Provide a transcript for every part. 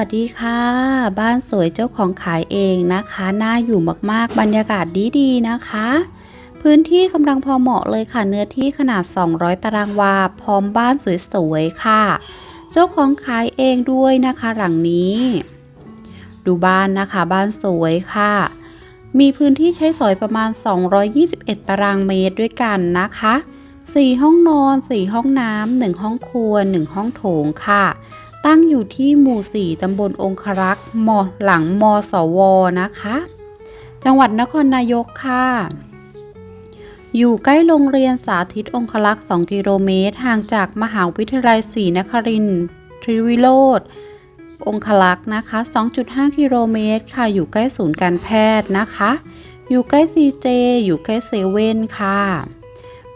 สวัสดีค่ะ บ้านสวยเจ้าของขายเองนะคะ น่าอยู่มากๆ บรรยากาศดีๆนะคะ พื้นที่กำลังพอเหมาะเลยค่ะ เนื้อที่ขนาด 200 ตารางวา พร้อมบ้านสวยๆ ค่ะ เจ้าของขายเองด้วยนะคะ หลังนี้ ดูบ้านนะคะ บ้านสวยค่ะ มีพื้นที่ใช้สอยประมาณ 221 ตารางเมตรด้วยกันนะคะ 4 ห้องนอน 4 ห้องน้ำ 1 ห้องครัว 1 ห้องโถงค่ะ ตั้งอยู่ที่หมู่4ตำบลองครักษ์มหลังมสวนะคะ จังหวัดนครนายกค่ะ อยู่ใกล้โรงเรียนสาธิตองคลักษ์ 2 กิโลเมตร ห่างจากมหาวิทยาลัยศรีนครินทร์ทริวิโรธองคลักษ์นะคะ 2.5 กิโลเมตรค่ะ อยู่ใกล้ศูนย์การแพทย์นะคะ อยู่ใกล้ซีเจ อยู่ใกล้เซเว่นค่ะ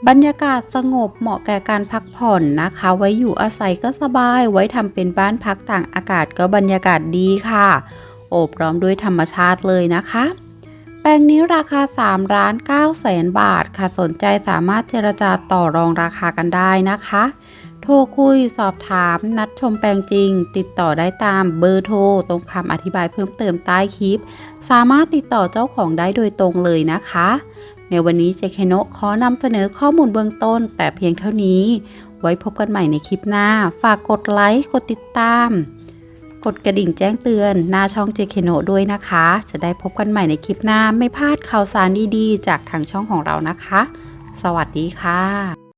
บรรยากาศสงบเหมาะแก่การพักผ่อนนะคะ ไว้อยู่อาศัยก็สบาย ไว้ทำเป็นบ้านพักต่างอากาศก็บรรยากาศดีค่ะ โอบล้อมด้วยธรรมชาติเลยนะคะ แปลงนี้ราคา3ล้าน9แสนบาทค่ะ สนใจสามารถเจรจาต่อรองราคากันได้นะคะ โทรคุยสอบถามนัดชมแปลงจริง ติดต่อได้ตามเบอร์โทรตรงคำอธิบายเพิ่มเติมใต้คลิป สามารถติดต่อเจ้าของได้โดยตรงเลยนะคะ ในวันนี้เจเคโนะขอนำเสนอข้อมูลเบื้องต้น แต่เพียงเท่านี้ ไว้พบกันใหม่ในคลิปหน้า ฝากกดไลค์ กดติดตาม กดกระดิ่งแจ้งเตือนหน้าช่องเจเคโนะด้วยนะคะ จะได้พบกันใหม่ในคลิปหน้า ไม่พลาดข่าวสารดีๆ จากทางช่องของเรานะคะ สวัสดีค่ะ